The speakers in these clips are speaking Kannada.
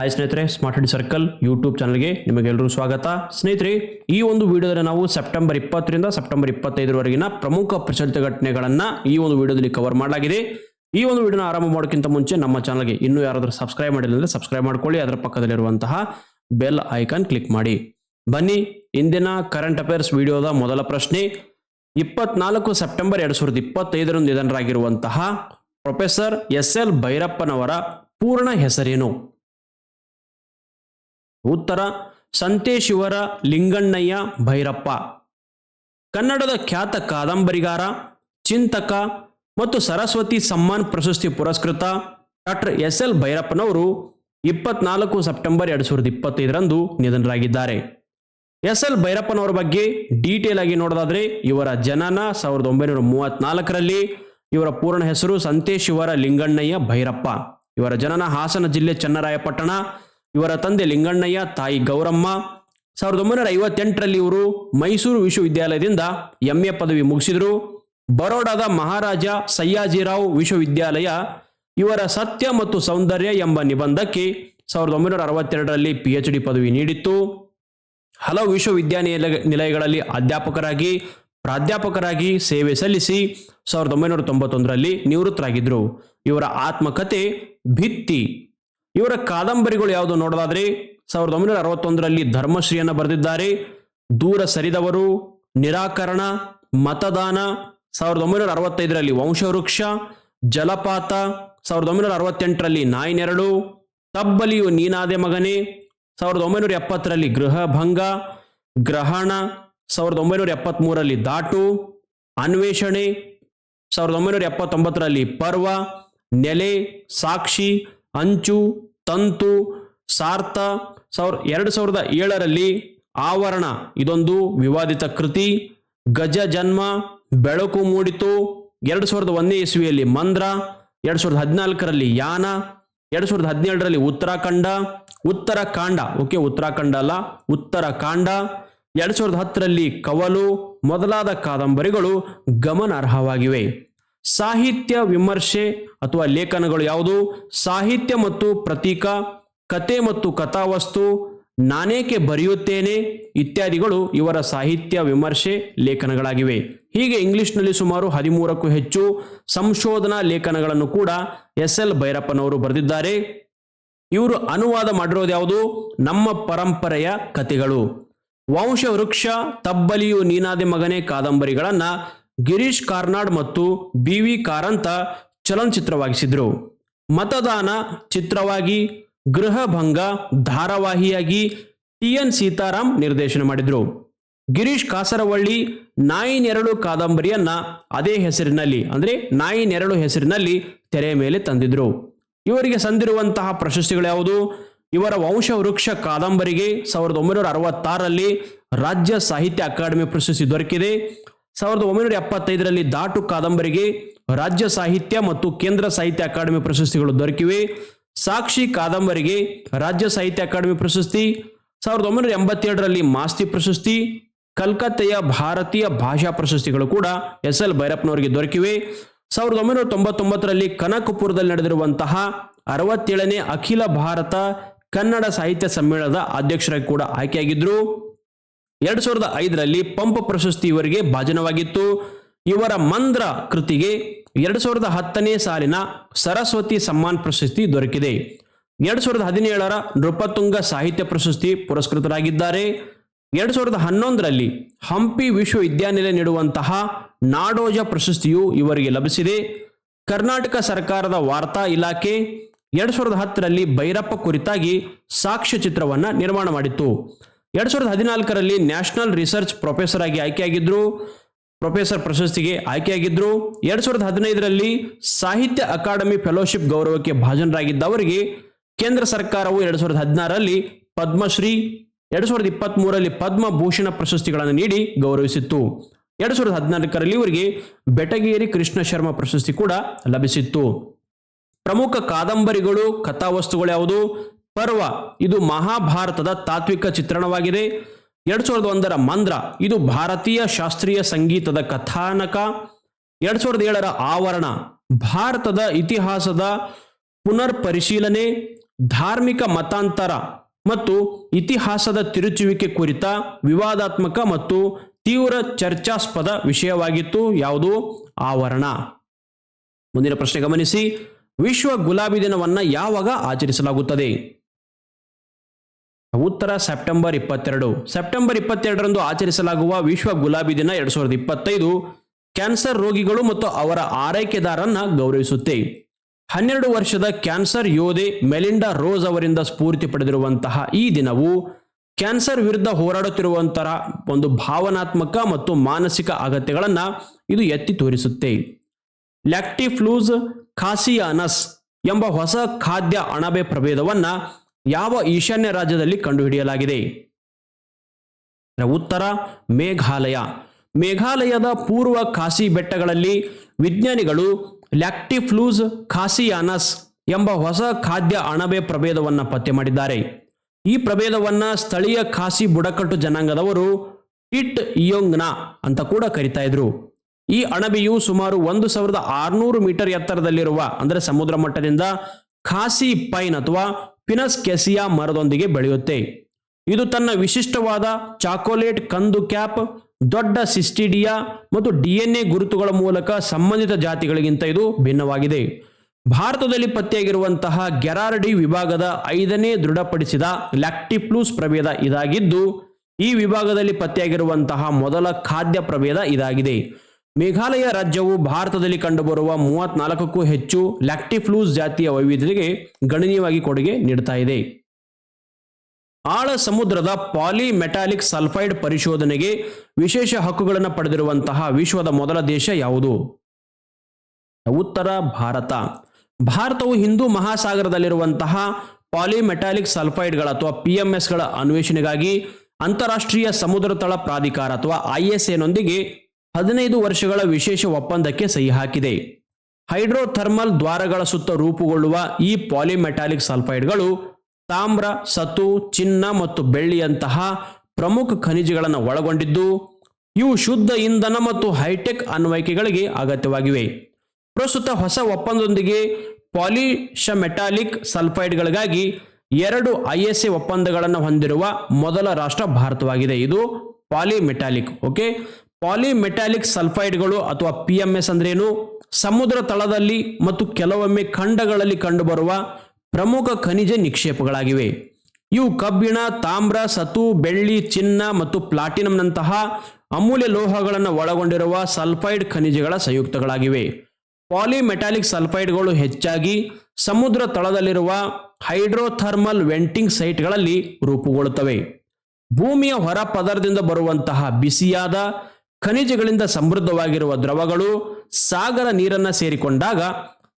ಹಾಯ್ ಸ್ನೇಹಿತರೆ ಸ್ಮಾರ್ಟ್ ಹೆಡ್ ಸರ್ಕಲ್ ಯೂಟ್ಯೂಬ್ ಚಾನಲ್ಗೆ ನಿಮಗೆಲ್ಲರೂ ಸ್ವಾಗತ. ಸ್ನೇಹಿತರೆ, ಈ ಒಂದು ವಿಡಿಯೋದಲ್ಲಿ ನಾವು ಸೆಪ್ಟೆಂಬರ್ ಇಪ್ಪತ್ತರಿಂದ ಸೆಪ್ಟೆಂಬರ್ ಇಪ್ಪತ್ತೈದರವರೆಗಿನ ಪ್ರಮುಖ ಪ್ರಚಲಿತ ಘಟನೆಗಳನ್ನು ಈ ಒಂದು ವಿಡಿಯೋದಲ್ಲಿ ಕವರ್ ಮಾಡಲಾಗಿದೆ. ಈ ಒಂದು ವಿಡಿಯೋನ ಆರಂಭ ಮಾಡೋಕ್ಕಿಂತ ಮುಂಚೆ ನಮ್ಮ ಚಾನಲ್ಗೆ ಇನ್ನೂ ಯಾರಾದರೂ ಸಬ್ಸ್ಕ್ರೈಬ್ ಮಾಡಿಲ್ಲ ಅಂದರೆ ಸಬ್ಸ್ಕ್ರೈಬ್ ಮಾಡ್ಕೊಳ್ಳಿ. ಅದರ ಪಕ್ಕದಲ್ಲಿರುವಂತಹ ಬೆಲ್ ಐಕಾನ್ ಕ್ಲಿಕ್ ಮಾಡಿ. ಬನ್ನಿ, ಇಂದಿನ ಕರೆಂಟ್ ಅಫೇರ್ಸ್ ವಿಡಿಯೋದ ಮೊದಲ ಪ್ರಶ್ನೆ. ಇಪ್ಪತ್ನಾಲ್ಕು ಸೆಪ್ಟೆಂಬರ್ ಎರಡು ಸಾವಿರದ ಇಪ್ಪತ್ತೈದರಂದು ನಿಧನರಾಗಿರುವಂತಹ ಪ್ರೊಫೆಸರ್ ಎಸ್ ಎಲ್ ಭೈರಪ್ಪನವರ ಪೂರ್ಣ ಹೆಸರೇನು? ಉತ್ತರ, ಸಂತೇಶಿವರ ಲಿಂಗಣ್ಣಯ್ಯ ಭೈರಪ್ಪ. ಕನ್ನಡದ ಖ್ಯಾತ ಕಾದಂಬರಿಗಾರ, ಚಿಂತಕ ಮತ್ತು ಸರಸ್ವತಿ ಸಮ್ಮಾನ್ ಪ್ರಶಸ್ತಿ ಪುರಸ್ಕೃತ ಡಾಕ್ಟರ್ ಎಸ್ ಎಲ್ ಭೈರಪ್ಪನವರು ಇಪ್ಪತ್ನಾಲ್ಕು ಸೆಪ್ಟೆಂಬರ್ ಎರಡು ಸಾವಿರದ ಇಪ್ಪತ್ತೈದರಂದು ನಿಧನರಾಗಿದ್ದಾರೆ. ಎಸ್ ಎಲ್ ಭೈರಪ್ಪನವರ ಬಗ್ಗೆ ಡೀಟೇಲ್ ಆಗಿ ನೋಡೋದಾದ್ರೆ, ಇವರ ಜನನ ಸಾವಿರದ ಒಂಬೈನೂರ ಮೂವತ್ನಾಲ್ಕರಲ್ಲಿ ಇವರ ಪೂರ್ಣ ಹೆಸರು ಸಂತೇಶಿವರ ಲಿಂಗಣ್ಣಯ್ಯ ಭೈರಪ್ಪ. ಇವರ ಜನನ ಹಾಸನ ಜಿಲ್ಲೆ ಚನ್ನರಾಯಪಟ್ಟಣ ಇವರ ತಂದೆ ಲಿಂಗಣ್ಣಯ್ಯ, ತಾಯಿ ಗೌರಮ್ಮ. ಸಾವಿರದ ಒಂಬೈನೂರ ಐವತ್ತೆಂಟರಲ್ಲಿ ಇವರು ಮೈಸೂರು ವಿಶ್ವವಿದ್ಯಾಲಯದಿಂದ ಎಂ ಎ ಪದವಿ ಮುಗಿಸಿದರು. ಬರೋಡಾದ ಮಹಾರಾಜ ಸಯ್ಯಾಜಿರಾವ್ ವಿಶ್ವವಿದ್ಯಾಲಯ ಇವರ ಸತ್ಯ ಮತ್ತು ಸೌಂದರ್ಯ ಎಂಬ ನಿಬಂಧಕ್ಕೆ ಸಾವಿರದ ಒಂಬೈನೂರ ಅರವತ್ತೆರಡರಲ್ಲಿ ಪಿ ಎಚ್ ಡಿ ಪದವಿ ನೀಡಿತ್ತು. ಹಲವು ವಿಶ್ವವಿದ್ಯಾನಿಲಯ ನಿಲಯಗಳಲ್ಲಿ ಅಧ್ಯಾಪಕರಾಗಿ, ಪ್ರಾಧ್ಯಾಪಕರಾಗಿ ಸೇವೆ ಸಲ್ಲಿಸಿ ಸಾವಿರದ ಒಂಬೈನೂರ ತೊಂಬತ್ತೊಂದರಲ್ಲಿ ನಿವೃತ್ತರಾಗಿದ್ದರು ಇವರ ಆತ್ಮಕತೆ, ಭಿತ್ತಿ ಇವರ ಕಾದಂಬರಿಗಳು ಯಾವುದು ನೋಡೋದಾದ್ರೆ ಸಾವಿರದ ಒಂಬೈನೂರ ಅರವತ್ತೊಂದರಲ್ಲಿ ಧರ್ಮಶ್ರೀಯನ್ನು ಬರೆದಿದ್ದಾರೆ. ದೂರ ಸರಿದವರು, ನಿರಾಕರಣ, ಮತದಾನ, ಸಾವಿರದ ಒಂಬೈನೂರ ಅರವತ್ತೈದರಲ್ಲಿ ವಂಶವೃಕ್ಷ, ಜಲಪಾತ, ಸಾವಿರದ ಒಂಬೈನೂರ ಅರವತ್ತೆಂಟರಲ್ಲಿ ನಾಯಿ ನೆರಳು ತಬ್ಬಲಿಯು ನೀನಾದೆ ಮಗನೇ, ಸಾವಿರದ ಒಂಬೈನೂರ ಎಪ್ಪತ್ತರಲ್ಲಿ ಗೃಹಭಂಗ, ಗ್ರಹಣ, ಸಾವಿರದ ಒಂಬೈನೂರ ಎಪ್ಪತ್ತ್ಮೂರರಲ್ಲಿ ದಾಟು, ಅನ್ವೇಷಣೆ, ಸಾವಿರದ ಒಂಬೈನೂರ ಎಪ್ಪತ್ತೊಂಬತ್ತರಲ್ಲಿ ಪರ್ವ, ನೆಲೆ, ಸಾಕ್ಷಿ, ಅಂಚು ತಂತು, ಸಾರ್ಥ, ಸಾವಿರ, ಎರಡು ಸಾವಿರದ ಏಳರಲ್ಲಿ ಆವರಣ. ಇದೊಂದು ವಿವಾದಿತ ಕೃತಿ. ಗಜ ಜನ್ಮ, ಬೆಳಕು ಮೂಡಿತು. ಎರಡು ಸಾವಿರದ ಒಂದನೇ ಇಸ್ವಿಯಲ್ಲಿ ಮಂದ್ರ, ಎರಡು ಸಾವಿರದ ಹದಿನಾಲ್ಕರಲ್ಲಿ ಯಾನ, ಎರಡು ಸಾವಿರದ ಹದಿನೇಳರಲ್ಲಿ ಉತ್ತರಾಖಂಡ ಉತ್ತರಾಖಂಡ. ಓಕೆ, ಉತ್ತರಾಖಂಡ ಅಲ್ಲ, ಉತ್ತರಾಖಂಡ. ಎರಡು ಸಾವಿರದ ಹತ್ತರಲ್ಲಿ ಕವಲು, ಮೊದಲಾದ ಕಾದಂಬರಿಗಳು ಗಮನಾರ್ಹವಾಗಿವೆ. ಸಾಹಿತ್ಯ ವಿಮರ್ಶೆ ಅಥವಾ ಲೇಖನಗಳು ಯಾವುದು? ಸಾಹಿತ್ಯ ಮತ್ತು ಪ್ರತೀಕ, ಕತೆ ಮತ್ತು ಕಥಾವಸ್ತು, ನಾನೇಕೆ ಬರೆಯುತ್ತೇನೆ ಇತ್ಯಾದಿಗಳು ಇವರ ಸಾಹಿತ್ಯ ವಿಮರ್ಶೆ ಲೇಖನಗಳಾಗಿವೆ. ಹೀಗೆ ಇಂಗ್ಲಿಷ್ನಲ್ಲಿ ಸುಮಾರು ಹದಿಮೂರಕ್ಕೂ ಹೆಚ್ಚು ಸಂಶೋಧನಾ ಲೇಖನಗಳನ್ನು ಕೂಡ ಎಸ್ ಎಲ್ ಭೈರಪ್ಪನವರು ಬರೆದಿದ್ದಾರೆ. ಇವರು ಅನುವಾದ ಮಾಡಿರೋದು ಯಾವುದು? ನಮ್ಮ ಪರಂಪರೆಯ ಕಥೆಗಳು. ವಂಶವೃಕ್ಷ, ತಬ್ಬಲಿಯು ನೀನಾದೆ ಮಗನೇ ಕಾದಂಬರಿಗಳನ್ನ ಗಿರೀಶ್ ಕಾರ್ನಾಡ್ ಮತ್ತು ಬಿ ವಿ ಕಾರಂತ ಚಲನಚಿತ್ರವಾಗಿಸಿದ್ರು. ಮತದಾನ ಚಿತ್ರವಾಗಿ ಗೃಹಭಂಗ ಧಾರಾವಾಹಿಯಾಗಿ ಟಿ ಎನ್ ಸೀತಾರಾಮ್ ನಿರ್ದೇಶನ ಮಾಡಿದ್ರು. ಗಿರೀಶ್ ಕಾಸರವಳ್ಳಿ ನಾಯಿ ನೆರಳು ಕಾದಂಬರಿಯನ್ನ ಅದೇ ಹೆಸರಿನಲ್ಲಿ, ಅಂದ್ರೆ ನಾಯಿ ನೆರಳು ಹೆಸರಿನಲ್ಲಿ ತೆರೆಯ ಮೇಲೆ ತಂದಿದ್ರು. ಇವರಿಗೆ ಸಂದಿರುವಂತಹ ಪ್ರಶಸ್ತಿಗಳು ಯಾವುದು? ಇವರ ವಂಶವೃಕ್ಷ ಕಾದಂಬರಿಗೆ ಸಾವಿರದ ಒಂಬೈನೂರ ಅರವತ್ತಾರರಲ್ಲಿ ರಾಜ್ಯ ಸಾಹಿತ್ಯ ಅಕಾಡೆಮಿ ಪ್ರಶಸ್ತಿ ದೊರಕಿದೆ. ಸಾವಿರದ ಒಂಬೈನೂರ ಎಪ್ಪತ್ತೈದರಲ್ಲಿ ದಾಟು ಕಾದಂಬರಿಗೆ ರಾಜ್ಯ ಸಾಹಿತ್ಯ ಮತ್ತು ಕೇಂದ್ರ ಸಾಹಿತ್ಯ ಅಕಾಡೆಮಿ ಪ್ರಶಸ್ತಿಗಳು ದೊರಕಿವೆ. ಸಾಕ್ಷಿ ಕಾದಂಬರಿಗೆ ರಾಜ್ಯ ಸಾಹಿತ್ಯ ಅಕಾಡೆಮಿ ಪ್ರಶಸ್ತಿ, ಸಾವಿರದ ಒಂಬೈನೂರ ಎಂಬತ್ತೆರಡರಲ್ಲಿ ಮಾಸ್ತಿ ಪ್ರಶಸ್ತಿ, ಕಲ್ಕತ್ತೆಯ ಭಾರತೀಯ ಭಾಷಾ ಪ್ರಶಸ್ತಿಗಳು ಕೂಡ ಎಸ್ ಎಲ್ ಭೈರಪ್ಪನವರಿಗೆ ದೊರಕಿವೆ. ಸಾವಿರದ ಒಂಬೈನೂರ ತೊಂಬತ್ತೊಂಬತ್ತರಲ್ಲಿ ಕನಕಪುರದಲ್ಲಿ ನಡೆದಿರುವಂತಹ ಅರವತ್ತೇಳನೇ ಅಖಿಲ ಭಾರತ ಕನ್ನಡ ಸಾಹಿತ್ಯ ಸಮ್ಮೇಳನದ ಅಧ್ಯಕ್ಷರಾಗಿ ಕೂಡ ಆಯ್ಕೆಯಾಗಿದ್ರು. ಎರಡ್ ಸಾವಿರದ ಐದರಲ್ಲಿ ಪಂಪ ಪ್ರಶಸ್ತಿ ಇವರಿಗೆ ಭಾಜನವಾಗಿತ್ತು. ಇವರ ಮಂದ್ರ ಕೃತಿಗೆ ಎರಡ್ ಸಾವಿರದ ಹತ್ತನೇ ಸಾಲಿನ ಸರಸ್ವತಿ ಸಮ್ಮಾನ್ ಪ್ರಶಸ್ತಿ ದೊರಕಿದೆ. ಎರಡ್ ಸಾವಿರದ ಹದಿನೇಳರ ನೃಪತುಂಗ ಸಾಹಿತ್ಯ ಪ್ರಶಸ್ತಿ ಪುರಸ್ಕೃತರಾಗಿದ್ದಾರೆ. ಎರಡ್ ಸಾವಿರದ ಹನ್ನೊಂದರಲ್ಲಿ ಹಂಪಿ ವಿಶ್ವವಿದ್ಯಾನಿಲಯ ನೀಡುವಂತಹ ನಾಡೋಜ ಪ್ರಶಸ್ತಿಯು ಇವರಿಗೆ ಲಭಿಸಿದೆ. ಕರ್ನಾಟಕ ಸರ್ಕಾರದ ವಾರ್ತಾ ಇಲಾಖೆ ಎರಡ್ ಸಾವಿರದ ಹತ್ತರಲ್ಲಿ ಭೈರಪ್ಪ ಕುರಿತಾಗಿ ಸಾಕ್ಷ್ಯ ಚಿತ್ರವನ್ನ ನಿರ್ಮಾಣ ಮಾಡಿತ್ತು. ಎರಡ್ ಸಾವಿರದ ಹದಿನಾಲ್ಕರಲ್ಲಿ ನ್ಯಾಷನಲ್ ರಿಸರ್ಚ್ ಪ್ರೊಫೆಸರ್ ಆಗಿ ಆಯ್ಕೆಯಾಗಿದ್ರು. ಪ್ರೊಫೆಸರ್ ಪ್ರಶಸ್ತಿಗೆ ಆಯ್ಕೆಯಾಗಿದ್ರು. ಎರಡ್ ಸಾವಿರದ ಹದಿನೈದರಲ್ಲಿ ಸಾಹಿತ್ಯ ಅಕಾಡೆಮಿ ಫೆಲೋಶಿಪ್ ಗೌರವಕ್ಕೆ ಭಾಜನರಾಗಿದ್ದ ಅವರಿಗೆ ಕೇಂದ್ರ ಸರ್ಕಾರವು ಎರಡ್ ಸಾವಿರದ ಹದಿನಾರರಲ್ಲಿ ಪದ್ಮಶ್ರೀ, ಎರಡ್ ಸಾವಿರದ ಇಪ್ಪತ್ತ್ ಮೂರರಲ್ಲಿ ಪದ್ಮಭೂಷಣ ಪ್ರಶಸ್ತಿಗಳನ್ನು ನೀಡಿ ಗೌರವಿಸಿತ್ತು. ಎರಡ್ ಸಾವಿರದ ಹದಿನಾಲ್ಕರಲ್ಲಿ ಇವರಿಗೆ ಬೆಟಗೇರಿ ಕೃಷ್ಣ ಶರ್ಮಾ ಪ್ರಶಸ್ತಿ ಕೂಡ ಲಭಿಸಿತ್ತು. ಪ್ರಮುಖ ಕಾದಂಬರಿಗಳು, ಕಥಾವಸ್ತುಗಳು ಯಾವುದು? ಪರ್ವ, ಇದು ಮಹಾಭಾರತದ ತಾತ್ವಿಕ ಚಿತ್ರಣವಾಗಿದೆ. ಎರಡ್ ಸಾವಿರದ ಒಂದರ ಮಂದ್ರ, ಇದು ಭಾರತೀಯ ಶಾಸ್ತ್ರೀಯ ಸಂಗೀತದ ಕಥಾನಕ. ಎರಡ್ ಸಾವಿರದ ಏಳರ ಆವರಣ, ಭಾರತದ ಇತಿಹಾಸದ ಪುನರ್ ಪರಿಶೀಲನೆ ಧಾರ್ಮಿಕ ಮತಾಂತರ ಮತ್ತು ಇತಿಹಾಸದ ತಿರುಚುವಿಕೆ ಕುರಿತ ವಿವಾದಾತ್ಮಕ ಮತ್ತು ತೀವ್ರ ಚರ್ಚಾಸ್ಪದ ವಿಷಯವಾಗಿತ್ತು ಯಾವುದು? ಆವರಣ. ಮುಂದಿನ ಪ್ರಶ್ನೆ ಗಮನಿಸಿ, ವಿಶ್ವ ಗುಲಾಬಿ ದಿನವನ್ನ ಯಾವಾಗ ಆಚರಿಸಲಾಗುತ್ತದೆ? ಉತ್ತರ ಸೆಪ್ಟೆಂಬರ್ ಇಪ್ಪತ್ತೆರಡು. ಸೆಪ್ಟೆಂಬರ್ ಇಪ್ಪತ್ತೆರಡರಂದು ಆಚರಿಸಲಾಗುವ ವಿಶ್ವ ಗುಲಾಬಿ ದಿನ ಎರಡ್ ಸಾವಿರದ ಇಪ್ಪತ್ತೈದು. ಕ್ಯಾನ್ಸರ್ ರೋಗಿಗಳು ಮತ್ತು ಅವರ ಆರೈಕೆದಾರನ್ನ ಗೌರವಿಸುತ್ತೆ. ಹನ್ನೆರಡು ವರ್ಷದ ಕ್ಯಾನ್ಸರ್ ಯೋಧೆ ಮೆಲಿಂಡಾ ರೋಸ್ ಅವರಿಂದ ಸ್ಫೂರ್ತಿ ಪಡೆದಿರುವಂತಹ ಈ ದಿನವು ಕ್ಯಾನ್ಸರ್ ವಿರುದ್ಧ ಹೋರಾಡುತ್ತಿರುವಂತಹ ಒಂದು ಭಾವನಾತ್ಮಕ ಮತ್ತು ಮಾನಸಿಕ ಅಗತ್ಯಗಳನ್ನು ಇದು ಎತ್ತಿ ತೋರಿಸುತ್ತೆ. ಲ್ಯಾಕ್ಟಿಫ್ಲೂಸ್ ಖಾಸಿಯಾನಸ್ ಎಂಬ ಹೊಸ ಖಾದ್ಯ ಅಣಬೆ ಪ್ರಭೇದವನ್ನ ಯಾವ ಈಶಾನ್ಯ ರಾಜ್ಯದಲ್ಲಿ ಕಂಡುಹಿಡಿಯಲಾಗಿದೆ? ಉತ್ತರ, ಮೇಘಾಲಯ. ಮೇಘಾಲಯದ ಪೂರ್ವ ಖಾಸಿ ಬೆಟ್ಟಗಳಲ್ಲಿ ವಿಜ್ಞಾನಿಗಳು ಲ್ಯಾಕ್ಟಿಫ್ಲೂಸ್ ಖಾಸಿಯಾನಸ್ ಎಂಬ ಹೊಸ ಖಾದ್ಯ ಅಣಬೆ ಪ್ರಭೇದವನ್ನು ಪತ್ತೆ ಮಾಡಿದ್ದಾರೆ. ಈ ಪ್ರಭೇದವನ್ನು ಸ್ಥಳೀಯ ಖಾಸಿ ಬುಡಕಟ್ಟು ಜನಾಂಗದವರು ಟಿಟ್ ಇಯೋಂಗ್ನಾ ಅಂತ ಕೂಡ ಕರಿತಾ ಇದ್ರು. ಈ ಅಣಬೆಯು ಸುಮಾರು ಒಂದು ಸಾವಿರದ ಆರುನೂರು ಮೀಟರ್ ಎತ್ತರದಲ್ಲಿರುವ, ಅಂದರೆ ಸಮುದ್ರ ಮಟ್ಟದಿಂದ ಖಾಸಿ ಪೈನ್ ಅಥವಾ ಪಿನಸ್ ಕೆಸಿಯಾ ಮರದೊಂದಿಗೆ ಬೆಳೆಯುತ್ತೆ. ಇದು ತನ್ನ ವಿಶಿಷ್ಟವಾದ ಚಾಕೋಲೇಟ್ ಕಂದು ಕ್ಯಾಪ್, ದೊಡ್ಡ ಸಿಸ್ಟಿಡಿಯಾ ಮತ್ತು ಡಿಎನ್ಎ ಗುರುತುಗಳ ಮೂಲಕ ಸಂಬಂಧಿತ ಜಾತಿಗಳಿಗಿಂತ ಇದು ಭಿನ್ನವಾಗಿದೆ. ಭಾರತದಲ್ಲಿ ಪತ್ತೆಯಾಗಿರುವಂತಹ ಗೆರಾರ್ಡಿ ವಿಭಾಗದ ಐದನೇ ದೃಢಪಡಿಸಿದ ಲ್ಯಾಕ್ಟಿಪ್ಲೂಸ್ ಪ್ರಭೇದ ಇದಾಗಿದ್ದು, ಈ ವಿಭಾಗದಲ್ಲಿ ಪತ್ತೆಯಾಗಿರುವಂತಹ ಮೊದಲ ಖಾದ್ಯ ಪ್ರಭೇದ ಇದಾಗಿದೆ. ಮೇಘಾಲಯ ರಾಜ್ಯವು ಭಾರತದಲ್ಲಿ ಕಂಡುಬರುವ ಮೂವತ್ನಾಲ್ಕಕ್ಕೂ ಹೆಚ್ಚು ಲ್ಯಾಕ್ಟಿಫ್ಲೂಸ್ ಜಾತಿಯ ವೈವಿಧ್ಯತೆಗೆ ಗಣನೀಯವಾಗಿ ಕೊಡುಗೆ ನೀಡುತ್ತಾ ಇದೆ. ಆಳ ಸಮುದ್ರದ ಪಾಲಿಮೆಟಾಲಿಕ್ ಸಲ್ಫೈಡ್ ಪರಿಶೋಧನೆಗೆ ವಿಶೇಷ ಹಕ್ಕುಗಳನ್ನು ಪಡೆದಿರುವಂತಹ ವಿಶ್ವದ ಮೊದಲ ದೇಶ ಯಾವುದು? ಉತ್ತರ ಭಾರತ. ಭಾರತವು ಹಿಂದೂ ಮಹಾಸಾಗರದಲ್ಲಿರುವಂತಹ ಪಾಲಿಮೆಟಾಲಿಕ್ ಸಲ್ಫೈಡ್ಗಳ ಅಥವಾ ಪಿ ಎಂ ಎಸ್ಗಳ ಅನ್ವೇಷಣೆಗಾಗಿ ಅಂತಾರಾಷ್ಟ್ರೀಯ ಸಮುದ್ರ ತಳ ಪ್ರಾಧಿಕಾರ ಅಥವಾ ಐಎಸ್ಎನೊಂದಿಗೆ ಎಸ್ ಎನೊಂದಿಗೆ ಹದಿನೈದು ವರ್ಷಗಳ ವಿಶೇಷ ಒಪ್ಪಂದಕ್ಕೆ ಸಹಿ ಹಾಕಿದೆ ಹೈಡ್ರೋಥರ್ಮಲ್ ದ್ವಾರಗಳ ಸುತ್ತ ರೂಪುಗೊಳ್ಳುವ ಈ ಪಾಲಿಮೆಟಾಲಿಕ್ ಸಲ್ಫೈಡ್ಗಳು ತಾಮ್ರ ಸತು ಚಿನ್ನ ಮತ್ತು ಬೆಳ್ಳಿಯಂತಹ ಪ್ರಮುಖ ಖನಿಜಗಳನ್ನು ಒಳಗೊಂಡಿದ್ದು, ಇವು ಶುದ್ಧ ಇಂಧನ ಮತ್ತು ಹೈಟೆಕ್ ಅನ್ವಯಿಕೆಗಳಿಗೆ ಅಗತ್ಯವಾಗಿವೆ. ಪ್ರಸ್ತುತ ಹೊಸ ಒಪ್ಪಂದದೊಂದಿಗೆ ಪಾಲಿಶಮೆಟಾಲಿಕ್ ಸಲ್ಫೈಡ್ಗಳಿಗಾಗಿ ಎರಡು ಐಎಸ್ಎ ಒಪ್ಪಂದಗಳನ್ನು ಹೊಂದಿರುವ ಮೊದಲ ರಾಷ್ಟ್ರ ಭಾರತವಾಗಿದೆ. ಇದು ಪಾಲಿಮೆಟಾಲಿಕ್, ಓಕೆ? ಪಾಲಿಮೆಟಾಲಿಕ್ ಸಲ್ಫೈಡ್ಗಳು ಅಥವಾ ಪಿ ಎಂ ಎಸ್ ಅಂದ್ರೇನು? ಸಮುದ್ರ ತಳದಲ್ಲಿ ಮತ್ತು ಕೆಲವೊಮ್ಮೆ ಖಂಡಗಳಲ್ಲಿ ಕಂಡುಬರುವ ಪ್ರಮುಖ ಖನಿಜ ನಿಕ್ಷೇಪಗಳಾಗಿವೆ. ಇವು ಕಬ್ಬಿಣ, ತಾಮ್ರ, ಸತು, ಬೆಳ್ಳಿ, ಚಿನ್ನ ಮತ್ತು ಪ್ಲಾಟಿನಂನಂತಹ ಅಮೂಲ್ಯ ಲೋಹಗಳನ್ನು ಒಳಗೊಂಡಿರುವ ಸಲ್ಫೈಡ್ ಖನಿಜಗಳ ಸಂಯುಕ್ತಗಳಾಗಿವೆ. ಪಾಲಿಮೆಟಾಲಿಕ್ ಸಲ್ಫೈಡ್ಗಳು ಹೆಚ್ಚಾಗಿ ಸಮುದ್ರ ತಳದಲ್ಲಿರುವ ಹೈಡ್ರೋಥರ್ಮಲ್ ವೆಂಟಿಂಗ್ ಸೈಟ್ಗಳಲ್ಲಿ ರೂಪುಗೊಳ್ಳುತ್ತವೆ. ಭೂಮಿಯ ಹೊರ ಪದರದಿಂದ ಬರುವಂತಹ ಬಿಸಿಯಾದ ಖನಿಜಗಳಿಂದ ಸಮೃದ್ಧವಾಗಿರುವ ದ್ರವಗಳು ಸಾಗರ ನೀರನ್ನ ಸೇರಿಕೊಂಡಾಗ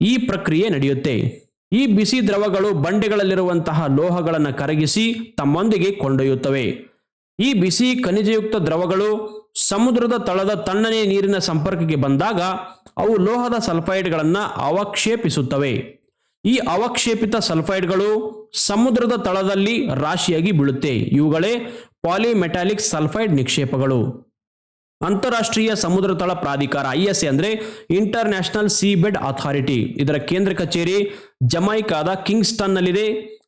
ಈ ಪ್ರಕ್ರಿಯೆ ನಡೆಯುತ್ತೆ. ಈ ಬಿಸಿ ದ್ರವಗಳು ಬಂಡೆಗಳಲ್ಲಿರುವಂತಹ ಲೋಹಗಳನ್ನು ಕರಗಿಸಿ ತಮ್ಮೊಂದಿಗೆ ಕೊಂಡೊಯ್ಯುತ್ತವೆ. ಈ ಬಿಸಿ ಖನಿಜಯುಕ್ತ ದ್ರವಗಳು ಸಮುದ್ರದ ತಳದ ತಣ್ಣನೆಯ ನೀರಿನ ಸಂಪರ್ಕಕ್ಕೆ ಬಂದಾಗ ಅವು ಲೋಹದ ಸಲ್ಫೈಡ್ಗಳನ್ನು ಅವಕ್ಷೇಪಿಸುತ್ತವೆ. ಈ ಅವಕ್ಷೇಪಿತ ಸಲ್ಫೈಡ್ಗಳು ಸಮುದ್ರದ ತಳದಲ್ಲಿ ರಾಶಿಯಾಗಿ ಬೀಳುತ್ತೆ. ಇವುಗಳೇ ಪಾಲಿಮೆಟಾಲಿಕ್ ಸಲ್ಫೈಡ್ ನಿಕ್ಷೇಪಗಳು. ಅಂತಾರಾಷ್ಟ್ರೀಯ ಸಮುದ್ರ ತಳ ಪ್ರಾಧಿಕಾರ ಐ ಎಸ್ ಎ ಅಂದ್ರೆ international sea bed authority ಇದರ ಕೇಂದ್ರ ಕಚೇರಿ ಜಮೈಕಾದ ಕಿಂಗ್ಸ್ಟನ್ ನಲ್ಲಿದೆ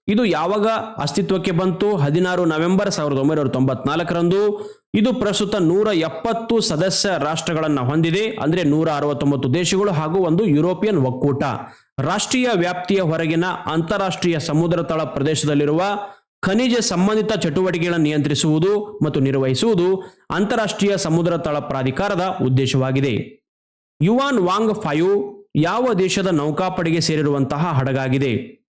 ಇದು ಯಾವಾಗ ಅಸ್ತಿತ್ವಕ್ಕೆ ಬಂತು? ಹದಿನಾರು ನವೆಂಬರ್ ಸಾವಿರದ ಒಂಬೈನೂರ ತೊಂಬತ್ನಾಲ್ಕರಂದು. ಇದು ಪ್ರಸ್ತುತ ನೂರ ಎಪ್ಪತ್ತು ಸದಸ್ಯ ರಾಷ್ಟ್ರಗಳನ್ನು ಹೊಂದಿದೆ. ಅಂದ್ರೆ ನೂರ ಅರವತ್ತೊಂಬತ್ತು ದೇಶಗಳು ಹಾಗೂ ಒಂದು ಯುರೋಪಿಯನ್ ಒಕ್ಕೂಟ. ರಾಷ್ಟ್ರೀಯ ವ್ಯಾಪ್ತಿಯ ಹೊರಗಿನ ಅಂತಾರಾಷ್ಟ್ರೀಯ ಸಮುದ್ರ ತಳ ಪ್ರದೇಶದಲ್ಲಿರುವ ಖನಿಜ ಸಂಬಂಧಿತ ಚಟುವಟಿಕೆಗಳನ್ನು ನಿಯಂತ್ರಿಸುವುದು ಮತ್ತು ನಿರ್ವಹಿಸುವುದು ಅಂತಾರಾಷ್ಟ್ರೀಯ ಸಮುದ್ರ ತಳ ಪ್ರಾಧಿಕಾರದ ಉದ್ದೇಶವಾಗಿದೆ. ಯುವಾನ್ ವಾಂಗ್ ಫಾಯು ಯಾವ ದೇಶದ ನೌಕಾಪಡೆಗೆ ಸೇರಿರುವಂತಹ ಹಡಗಾಗಿದೆ?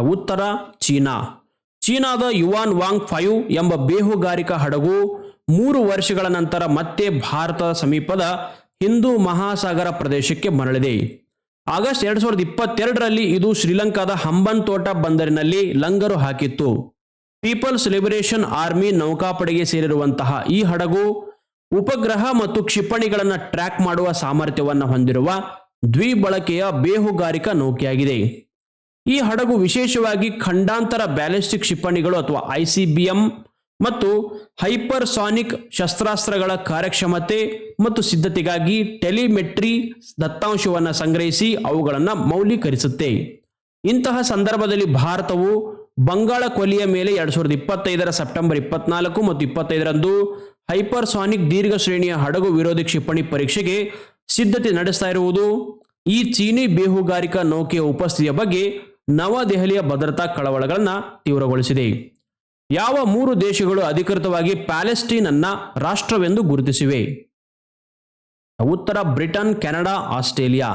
ಉತ್ತರ, ಚೀನಾ. ಚೀನಾದ ಯುವಾನ್ ವಾಂಗ್ ಫೈವ್ ಎಂಬ ಬೇಹುಗಾರಿಕಾ ಹಡಗು ಮೂರು ವರ್ಷಗಳ ನಂತರ ಮತ್ತೆ ಭಾರತದ ಸಮೀಪದ ಹಿಂದೂ ಮಹಾಸಾಗರ ಪ್ರದೇಶಕ್ಕೆ ಮರಳಿದೆ. ಆಗಸ್ಟ್ ಎರಡ್ ಸಾವಿರದ ಇಪ್ಪತ್ತೆರಡರಲ್ಲಿ ಇದು ಶ್ರೀಲಂಕಾದ ಹಂಬನ್ ತೋಟ ಬಂದರಿನಲ್ಲಿ ಲಂಗರು ಹಾಕಿತ್ತು. ಪೀಪಲ್ಸ್ ಲಿಬರೇಷನ್ ಆರ್ಮಿ ನೌಕಾಪಡೆಗೆ ಸೇರಿರುವಂತಹ ಈ ಹಡಗು ಉಪಗ್ರಹ ಮತ್ತು ಕ್ಷಿಪಣಿಗಳನ್ನು ಟ್ರ್ಯಾಕ್ ಮಾಡುವ ಸಾಮರ್ಥ್ಯವನ್ನು ಹೊಂದಿರುವ ದ್ವಿಬಳಕೆಯ ಬೇಹುಗಾರಿಕಾ ನೌಕೆಯಾಗಿದೆ. ಈ ಹಡಗು ವಿಶೇಷವಾಗಿ ಖಂಡಾಂತರ ಬ್ಯಾಲಿಸ್ಟಿಕ್ ಕ್ಷಿಪಣಿಗಳು ಅಥವಾ ಐಸಿಬಿಎಂ ಮತ್ತು ಹೈಪರ್ಸಾನಿಕ್ ಶಸ್ತ್ರಾಸ್ತ್ರಗಳ ಕಾರ್ಯಕ್ಷಮತೆ ಮತ್ತು ಸಿದ್ಧತೆಗಾಗಿ ಟೆಲಿಮೆಟ್ರಿ ದತ್ತಾಂಶವನ್ನು ಸಂಗ್ರಹಿಸಿ ಅವುಗಳನ್ನು ಮೌಲ್ಯೀಕರಿಸುತ್ತೆ. ಇಂತಹ ಸಂದರ್ಭದಲ್ಲಿ ಭಾರತವು ಬಂಗಾಳ ಕೊಲ್ಲಿಯ ಮೇಲೆ ಎರಡ್ ಸಾವಿರದ ಇಪ್ಪತ್ತೈದರ ಸೆಪ್ಟೆಂಬರ್ ಇಪ್ಪತ್ನಾಲ್ಕು ಮತ್ತು ಇಪ್ಪತ್ತೈದರಂದು ಹೈಪರ್ಸಾನಿಕ್ ದೀರ್ಘ ಶ್ರೇಣಿಯ ಹಡಗು ವಿರೋಧಿ ಕ್ಷಿಪಣಿ ಪರೀಕ್ಷೆಗೆ ಸಿದ್ಧತೆ ನಡೆಸ್ತಾ ಇರುವುದು, ಈ ಚೀನಿ ಬೇಹುಗಾರಿಕಾ ನೌಕೆಯ ಉಪಸ್ಥಿತಿಯ ಬಗ್ಗೆ ನವದೆಹಲಿಯ ಭದ್ರತಾ ಕಳವಳಗಳನ್ನು ತೀವ್ರಗೊಳಿಸಿದೆ. ಯಾವ ಮೂರು ದೇಶಗಳು ಅಧಿಕೃತವಾಗಿ ಪ್ಯಾಲೆಸ್ಟೀನ್ ಅನ್ನ ರಾಷ್ಟ್ರವೆಂದು ಗುರುತಿಸಿವೆ? ಉತ್ತರ ಬ್ರಿಟನ್, ಕೆನಡಾ, ಆಸ್ಟ್ರೇಲಿಯಾ.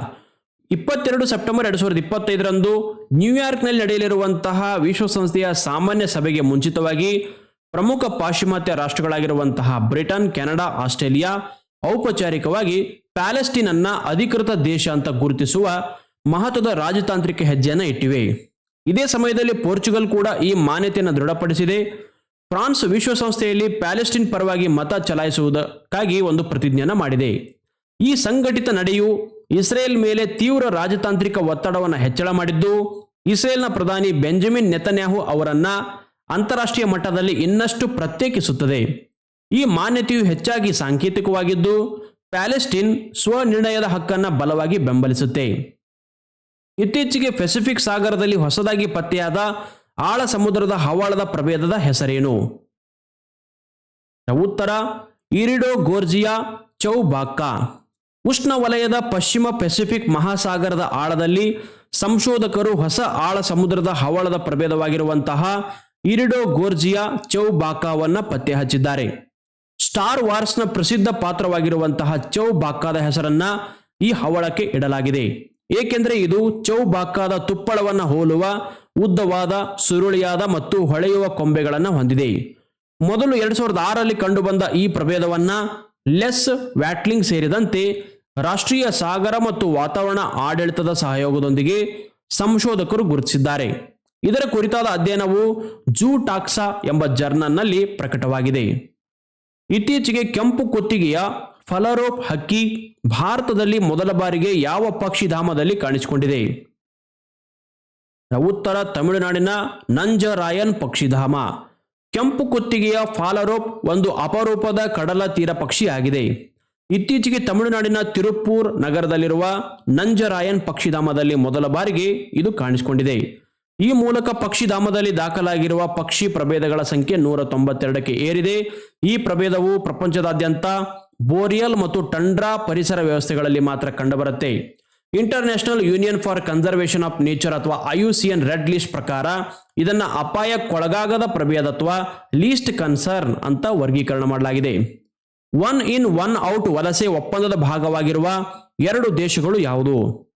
ಇಪ್ಪತ್ತೆರಡು ಸೆಪ್ಟೆಂಬರ್ ಎರಡು ಸಾವಿರದ ಇಪ್ಪತ್ತೈದರಂದು ನ್ಯೂಯಾರ್ಕ್ನಲ್ಲಿ ನಡೆಯಲಿರುವಂತಹ ವಿಶ್ವಸಂಸ್ಥೆಯ ಸಾಮಾನ್ಯ ಸಭೆಗೆ ಮುಂಚಿತವಾಗಿ ಪ್ರಮುಖ ಪಾಶ್ಚಿಮಾತ್ಯ ರಾಷ್ಟ್ರಗಳಾಗಿರುವಂತಹ ಬ್ರಿಟನ್, ಕೆನಡಾ, ಆಸ್ಟ್ರೇಲಿಯಾ ಔಪಚಾರಿಕವಾಗಿ ಪ್ಯಾಲೆಸ್ಟೀನ್ ಅನ್ನ ಅಧಿಕೃತ ದೇಶ ಅಂತ ಗುರುತಿಸುವ ಮಹತ್ವದ ರಾಜತಾಂತ್ರಿಕ ಹೆಜ್ಜೆಯನ್ನು ಇಟ್ಟಿವೆ. ಇದೇ ಸಮಯದಲ್ಲಿ ಪೋರ್ಚುಗಲ್ ಕೂಡ ಈ ಮಾನ್ಯತೆಯನ್ನು ದೃಢಪಡಿಸಿದೆ. ಫ್ರಾನ್ಸ್ ವಿಶ್ವಸಂಸ್ಥೆಯಲ್ಲಿ ಪ್ಯಾಲೆಸ್ಟೀನ್ ಪರವಾಗಿ ಮತ ಚಲಾಯಿಸುವುದಕ್ಕಾಗಿ ಒಂದು ಪ್ರತಿಜ್ಞೆಯನ್ನು ಮಾಡಿದೆ. ಈ ಸಂಘಟಿತ ನಡೆಯು ಇಸ್ರೇಲ್ ಮೇಲೆ ತೀವ್ರ ರಾಜತಾಂತ್ರಿಕ ಒತ್ತಡವನ್ನು ಹೆಚ್ಚಳ ಮಾಡಿದ್ದು, ಇಸ್ರೇಲ್ನ ಪ್ರಧಾನಿ ಬೆಂಜಮಿನ್ ನೆತನ್ಯಾಹು ಅವರನ್ನ ಅಂತಾರಾಷ್ಟ್ರೀಯ ಮಟ್ಟದಲ್ಲಿ ಇನ್ನಷ್ಟು ಪ್ರತ್ಯೇಕಿಸುತ್ತದೆ. ಈ ಮಾನ್ಯತೆಯು ಹೆಚ್ಚಾಗಿ ಸಾಂಕೇತಿಕವಾಗಿದ್ದು, ಪ್ಯಾಲೆಸ್ಟೀನ್ ಸ್ವನಿರ್ಣಯದ ಹಕ್ಕನ್ನು ಬಲವಾಗಿ ಬೆಂಬಲಿಸುತ್ತೆ. ಇತ್ತೀಚೆಗೆ ಪೆಸಿಫಿಕ್ ಸಾಗರದಲ್ಲಿ ಹೊಸದಾಗಿ ಪತ್ತೆಯಾದ ಆಳ ಸಮುದ್ರದ ಹವಾಳದ ಪ್ರಭೇದದ ಹೆಸರೇನು? ಉತ್ತರ, ಇರಿಡೋ ಗೋರ್ಜಿಯಾ ಚೌಬಾಕಾ. ಉಷ್ಣವಲಯದ ಪಶ್ಚಿಮ ಪೆಸಿಫಿಕ್ ಮಹಾಸಾಗರದ ಆಳದಲ್ಲಿ ಸಂಶೋಧಕರು ಹೊಸ ಆಳ ಸಮುದ್ರದ ಹವಳದ ಪ್ರಭೇದವಾಗಿರುವಂತಹ ಇರಿಡೋ ಗೋರ್ಜಿಯಾ ಚೌಬಾಕಾವನ್ನು ಪತ್ತೆ ಹಚ್ಚಿದ್ದಾರೆ. ಸ್ಟಾರ್ ವಾರ್ಸ್ನ ಪ್ರಸಿದ್ಧ ಪಾತ್ರವಾಗಿರುವಂತಹ ಚೌಬಾಕಾದ ಹೆಸರನ್ನ ಈ ಹವಳಕ್ಕೆ ಇಡಲಾಗಿದೆ. ಏಕೆಂದರೆ ಇದು ಚೌಬಾಕಾದ ತುಪ್ಪಳವನ್ನು ಹೋಲುವ, ಉದ್ದವಾದ, ಸುರುಳಿಯಾದ ಮತ್ತು ಹೊಳೆಯುವ ಕೊಂಬೆಗಳನ್ನು ಹೊಂದಿದೆ. ಮೊದಲು ಎರಡ್ ಸಾವಿರದ ಆರರಲ್ಲಿ ಕಂಡುಬಂದ ಈ ಪ್ರಭೇದವನ್ನ ಲೆಸ್ ವ್ಯಾಟ್ಲಿಂಗ್ ಸೇರಿದಂತೆ ರಾಷ್ಟ್ರೀಯ ಸಾಗರ ಮತ್ತು ವಾತಾವರಣ ಆಡಳಿತದ ಸಹಯೋಗದೊಂದಿಗೆ ಸಂಶೋಧಕರು ಗುರುತಿಸಿದ್ದಾರೆ. ಇದರ ಕುರಿತಾದ ಅಧ್ಯಯನವು ಜೂ ಟಾಕ್ಸಾ ಎಂಬ ಜರ್ನಲ್ನಲ್ಲಿ ಪ್ರಕಟವಾಗಿದೆ. ಇತ್ತೀಚೆಗೆ ಕೆಂಪು ಕುತ್ತಿಗೆಯ ಫಲರೋಪ್ ಹಕ್ಕಿ ಭಾರತದಲ್ಲಿ ಮೊದಲ ಬಾರಿಗೆ ಯಾವ ಪಕ್ಷಿಧಾಮದಲ್ಲಿ ಕಾಣಿಸಿಕೊಂಡಿದೆ? ಉತ್ತರ ತಮಿಳುನಾಡಿನ ನಂಜರಾಯನ್ ಪಕ್ಷಿಧಾಮ. ಕೆಂಪು ಕುತ್ತಿಗೆಯ ಫಾಲರೋಪ್ ಒಂದು ಅಪರೂಪದ ಕಡಲ ತೀರ ಪಕ್ಷಿಯಾಗಿದೆ. ಇತ್ತೀಚೆಗೆ ತಮಿಳುನಾಡಿನ ತಿರುಪ್ಪೂರ್ ನಗರದಲ್ಲಿರುವ ನಂಜರಾಯನ್ ಪಕ್ಷಿಧಾಮದಲ್ಲಿ ಮೊದಲ ಬಾರಿಗೆ ಇದು ಕಾಣಿಸಿಕೊಂಡಿದೆ. ಈ ಮೂಲಕ ಪಕ್ಷಿಧಾಮದಲ್ಲಿ ದಾಖಲಾಗಿರುವ ಪಕ್ಷಿ ಪ್ರಭೇದಗಳ ಸಂಖ್ಯೆ ನೂರ ತೊಂಬತ್ತೆರಡಕ್ಕೆ ಏರಿದೆ. ಈ ಪ್ರಭೇದವು ಪ್ರಪಂಚದಾದ್ಯಂತ ಬೋರಿಯಲ್ ಮತ್ತು ಟಂಡ್ರಾ ಪರಿಸರ ವ್ಯವಸ್ಥೆಗಳಲ್ಲಿ ಮಾತ್ರ ಕಂಡುಬರುತ್ತೆ. International union for conservation of nature ಅಥವಾ ಐಯುಸಿಎನ್ ರೆಡ್ ಲಿಸ್ಟ್ ಪ್ರಕಾರ ಇದನ್ನ ಅಪಾಯಕ್ಕೊಳಗಾಗದ ಪ್ರಭೇದ ಅಥವಾ ಲೀಸ್ಟ್ ಕನ್ಸರ್ನ್ ಅಂತ ವರ್ಗೀಕರಣ ಮಾಡಲಾಗಿದೆ. ಒನ್ ಇನ್ ಒನ್ ಔಟ್ ವಲಸೆ ಒಪ್ಪಂದದ ಭಾಗವಾಗಿರುವ ಎರಡು ದೇಶಗಳು ಯಾವುದು?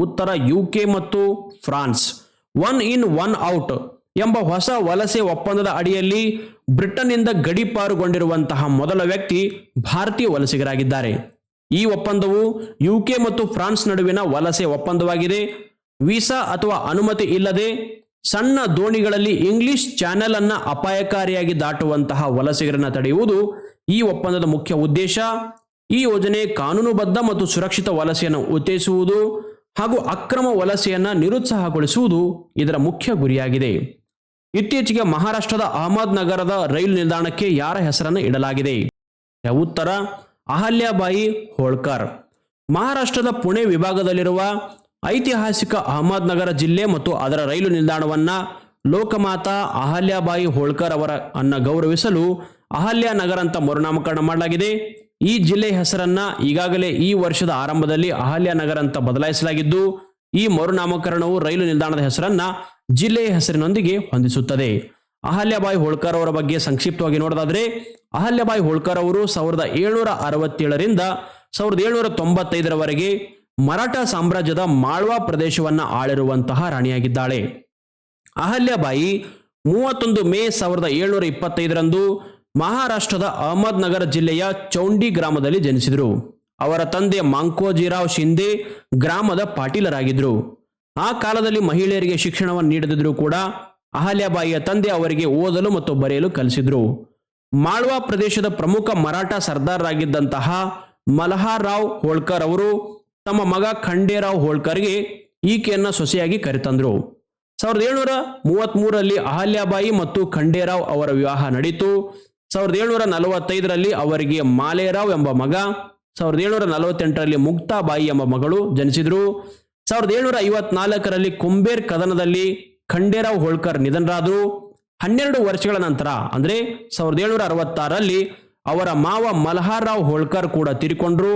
ಉತ್ತರ ಯುಕೆ ಮತ್ತು France. One in one out ಎಂಬ ಹೊಸ ವಲಸೆ ಒಪ್ಪಂದದ ಅಡಿಯಲ್ಲಿ ಬ್ರಿಟನ್ನಿಂದ ಗಡಿಪಾರುಗೊಂಡಿರುವಂತಹ ಮೊದಲ ವ್ಯಕ್ತಿ ಭಾರತೀಯ ವಲಸಿಗರಾಗಿದ್ದಾರೆ. ಈ ಒಪ್ಪಂದವು ಯುಕೆ ಮತ್ತು ಫ್ರಾನ್ಸ್ ನಡುವಿನ ವಲಸೆ ಒಪ್ಪಂದವಾಗಿದೆ. ವೀಸಾ ಅಥವಾ ಅನುಮತಿ ಇಲ್ಲದೆ ಸಣ್ಣ ದೋಣಿಗಳಲ್ಲಿ ಇಂಗ್ಲಿಷ್ ಚಾನೆಲ್ ಅನ್ನ ಅಪಾಯಕಾರಿಯಾಗಿ ದಾಟುವಂತಹ ವಲಸಿಗರನ್ನ ತಡೆಯುವುದು ಈ ಒಪ್ಪಂದದ ಮುಖ್ಯ ಉದ್ದೇಶ. ಈ ಯೋಜನೆ ಕಾನೂನುಬದ್ಧ ಮತ್ತು ಸುರಕ್ಷಿತ ವಲಸೆಯನ್ನು ಉತ್ತೇಜಿಸುವುದು ಹಾಗೂ ಅಕ್ರಮ ವಲಸೆಯನ್ನ ನಿರುತ್ಸಾಹಗೊಳಿಸುವುದು ಇದರ ಮುಖ್ಯ ಗುರಿಯಾಗಿದೆ. ಇತ್ತೀಚೆಗೆ ಮಹಾರಾಷ್ಟ್ರದ ಅಹಮದ್ ನಗರದ ರೈಲು ನಿಲ್ದಾಣಕ್ಕೆ ಯಾರ ಹೆಸರನ್ನು ಇಡಲಾಗಿದೆ? ಉತ್ತರ, ಅಹಲ್ಯಾಬಾಯಿ ಹೋಳ್ಕರ್. ಮಹಾರಾಷ್ಟ್ರದ ಪುಣೆ ವಿಭಾಗದಲ್ಲಿರುವ ಐತಿಹಾಸಿಕ ಅಹಮದ್ನಗರ ಜಿಲ್ಲೆ ಮತ್ತು ಅದರ ರೈಲು ನಿಲ್ದಾಣವನ್ನ ಲೋಕಮಾತಾ ಅಹಲ್ಯಾಬಾಯಿ ಹೋಳ್ಕರ್ ಅವರ ಅನ್ನ ಗೌರವಿಸಲು ಅಹಲ್ಯಾ ನಗರ ಅಂತ ಮರುನಾಮಕರಣ ಮಾಡಲಾಗಿದೆ. ಈ ಜಿಲ್ಲೆ ಹೆಸರನ್ನ ಈಗಾಗಲೇ ಈ ವರ್ಷದ ಆರಂಭದಲ್ಲಿ ಅಹಲ್ಯಾ ನಗರ ಅಂತ ಬದಲಾಯಿಸಲಾಗಿದ್ದು, ಈ ಮರುನಾಮಕರಣವು ರೈಲು ನಿಲ್ದಾಣದ ಹೆಸರನ್ನ ಜಿಲ್ಲೆಯ ಹೆಸರಿನೊಂದಿಗೆ ಹೊಂದಿಸುತ್ತದೆ. ಅಹಲ್ಯಬಾಯಿ ಹೋಳ್ಕರ್ ಅವರ ಬಗ್ಗೆ ಸಂಕ್ಷಿಪ್ತವಾಗಿ ನೋಡೋದಾದ್ರೆ, ಅಹಲ್ಯಬಾಯಿ ಹೋಳ್ಕರ್ ಅವರು ಸಾವಿರದ ಏಳ್ನೂರ ಅರವತ್ತೇಳರಿಂದ ಸಾವಿರದ ಏಳ್ನೂರ ತೊಂಬತ್ತೈದರವರೆಗೆ ಮರಾಠ ಸಾಮ್ರಾಜ್ಯದ ಮಾಳ್ವಾ ಪ್ರದೇಶವನ್ನ ಆಳಿರುವಂತಹ ರಾಣಿಯಾಗಿದ್ದಾಳೆ. ಅಹಲ್ಯಬಾಯಿ ಮೂವತ್ತೊಂದು ಮೇ ಸಾವಿರದ ಏಳ್ನೂರ ಇಪ್ಪತ್ತೈದರಂದು ಮಹಾರಾಷ್ಟ್ರದ ಅಹಮದ್ನಗರ ಜಿಲ್ಲೆಯ ಚೌಂಡಿ ಗ್ರಾಮದಲ್ಲಿ ಜನಿಸಿದರು. ಅವರ ತಂದೆ ಮಾಂಕೋಜಿರಾವ್ ಶಿಂದೆ ಗ್ರಾಮದ ಪಾಟೀಲರಾಗಿದ್ದರು ಆ ಕಾಲದಲ್ಲಿ ಮಹಿಳೆಯರಿಗೆ ಶಿಕ್ಷಣವನ್ನು ನೀಡದಿದ್ರೂ ಕೂಡ ಅಹಲ್ಯಾಬಾಯಿಯ ತಂದೆ ಅವರಿಗೆ ಓದಲು ಮತ್ತು ಬರೆಯಲು ಕಲಿಸಿದ್ರು. ಮಾಳ್ವಾ ಪ್ರದೇಶದ ಪ್ರಮುಖ ಮರಾಠ ಸರ್ದಾರರಾಗಿದ್ದಂತಹ ರಾವ್ ಹೋಳ್ಕರ್ ಅವರು ತಮ್ಮ ಮಗ ಖಂಡೇರಾವ್ ಹೋಳ್ಕರ್ಗೆ ಈಕೆಯನ್ನ ಸೊಸೆಯಾಗಿ ಕರೆತಂದ್ರು. ಸಾವಿರದ ಏಳ್ನೂರ ಮೂವತ್ಮೂರರಲ್ಲಿ ಅಹಲ್ಯಾಬಾಯಿ ಮತ್ತು ಖಂಡೇರಾವ್ ಅವರ ವಿವಾಹ ನಡೆಯಿತು ಸಾವಿರದ ಏಳ್ನೂರ ನಲವತ್ತೈದರಲ್ಲಿ ಅವರಿಗೆ ಮಾಲೇರಾವ್ ಎಂಬ ಮಗ, ಸಾವಿರದ ಏಳ್ನೂರ ನಲವತ್ತೆಂಟರಲ್ಲಿ ಮುಕ್ತಾಬಾಯಿ ಎಂಬ ಮಗಳು ಜನಿಸಿದ್ರು. ಸಾವಿರದ ಏಳ್ನೂರ ಐವತ್ನಾಲ್ಕರಲ್ಲಿ ಕುಂಬೇರ್ ಕದನದಲ್ಲಿ ಖಂಡೇರಾವ್ ಹೋಳ್ಕರ್ ನಿಧನರಾದರು. ಹನ್ನೆರಡು ವರ್ಷಗಳ ನಂತರ, ಅಂದ್ರೆ ಸಾವಿರದ ಏಳ್ನೂರ ಅರವತ್ತಾರರಲ್ಲಿ ಅವರ ಮಾವ ಮಲ್ಹಾರ್ರಾವ್ ಹೋಳ್ಕರ್ ಕೂಡ ತೀರಿಕೊಂಡ್ರು.